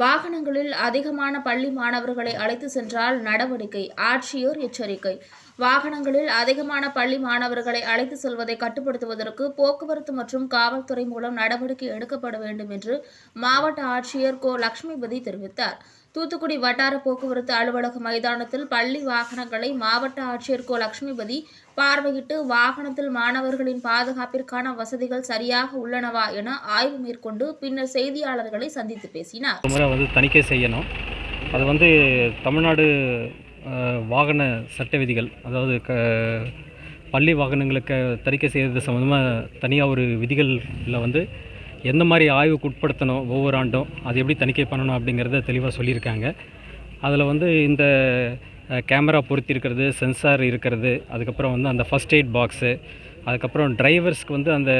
வாகனங்களில் அதிகமான பள்ளி மாணவர்களை அழைத்து சென்றால் நடவடிக்கை ஆட்சியர் எச்சரிக்கை. வாகனங்களில் அதிகமான பள்ளி மாணவர்களை அழைத்து செல்வதை கட்டுப்படுத்துவதற்கு போக்குவரத்து மற்றும் காவல்துறை மூலம் நடவடிக்கை எடுக்கப்பட வேண்டும் என்று மாவட்ட ஆட்சியர் கோ. லட்சுமிபதி தெரிவித்தார். தூத்துக்குடி வட்டார போக்குவரத்து அலுவலக மைதானத்தில் பள்ளி வாகனங்களை மாவட்ட ஆட்சியர் கோ லட்சுமிபதி பார்வையிட்டு வாகனத்தில் மாணவர்களின் பாதுகாப்பிற்கான வசதிகள் சரியாக உள்ளனவா என ஆய்வு மேற்கொண்டு பின்னர் செய்தியாளர்களை சந்தித்து பேசினார். முறை வந்து தணிக்கை செய்யணும். அது வந்து தமிழ்நாடு வாகன சட்ட விதிகள் அதாவது க பள்ளி வாகனங்களுக்கு தணிக்கை செய்கிறது சம்மந்தமாக தனியாக ஒரு விதிகளில் வந்து எந்த மாதிரி ஆய்வுக்கு உட்படுத்தணும் ஒவ்வொரு ஆண்டும் அது எப்படி தணிக்கை பண்ணணும் அப்படிங்கிறத தெளிவாக சொல்லியிருக்காங்க. அதில் வந்து இந்த கேமரா பொருத்திருக்கிறது சென்சார் இருக்கிறது அதுக்கப்புறம் வந்து அந்த ஃபஸ்ட் எய்ட் பாக்ஸு அதுக்கப்புறம் டிரைவர்ஸ்க்கு வந்து அந்த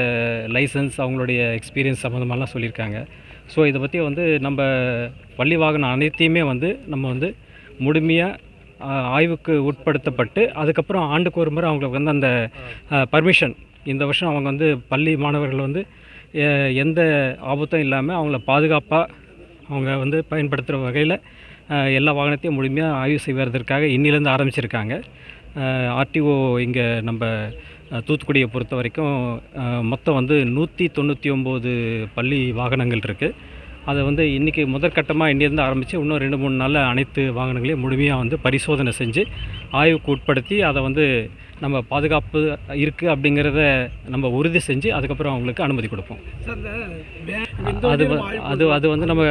லைசன்ஸ் அவங்களுடைய எக்ஸ்பீரியன்ஸ் சம்மந்தமாலாம் சொல்லியிருக்காங்க. ஸோ இதை பற்றி வந்து நம்ம பள்ளி வாகனம் அனைத்தையுமே வந்து நம்ம வந்து முழுமையாக ஆய்வுக்கு உட்படுத்தப்பட்டு அதுக்கப்புறம் ஆண்டுக்கு ஒரு முறை அவங்களுக்கு வந்து அந்த பர்மிஷன் இந்த வருஷம் அவங்க வந்து பள்ளி மாணவர்கள் வந்து எந்த ஆபத்தும் இல்லாமல் அவங்கள பாதுகாப்பாக அவங்க வந்து பயன்படுத்துகிற வகையில் எல்லா வாகனத்தையும் முழுமையாக ஆய்வு செய்வதற்காக இன்னிலேருந்து ஆரம்பிச்சிருக்காங்க. ஆர்டிஓ இங்கே நம்ம தூத்துக்குடியை பொறுத்த வரைக்கும் மொத்தம் வந்து நூற்றி தொண்ணூற்றி ஒம்பது பள்ளி வாகனங்கள் இருக்குது அதை வந்து இன்றைக்கி முதற்கட்டமாக இன்னிலேருந்து ஆரம்பித்து இன்னும் ரெண்டு மூணு நாளில் அனைத்து வாகனங்களையும் முழுமையாக வந்து பரிசோதனை செஞ்சு ஆய்வுக்கு உட்படுத்தி அதை வந்து நம்ம பாதுகாப்பு இருக்குது அப்படிங்கிறத நம்ம உறுதி செஞ்சு அதுக்கப்புறம் அவங்களுக்கு அனுமதி கொடுப்போம். அது அது அது வந்து நம்ம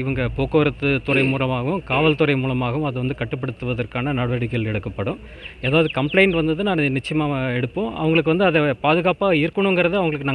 இவங்க போக்குவரத்து துறை மூலமாகவும் காவல்துறை மூலமாகவும் அது வந்து கட்டுப்படுத்துவதற்கான நடவடிக்கைகள் எடுக்கப்படும். ஏதாவது கம்ப்ளைண்ட் வந்தது நான் நிச்சயமாக எடுப்போம். அவங்களுக்கு வந்து அதை பாதுகாப்பாக இருக்கணுங்கிறத அவங்களுக்கு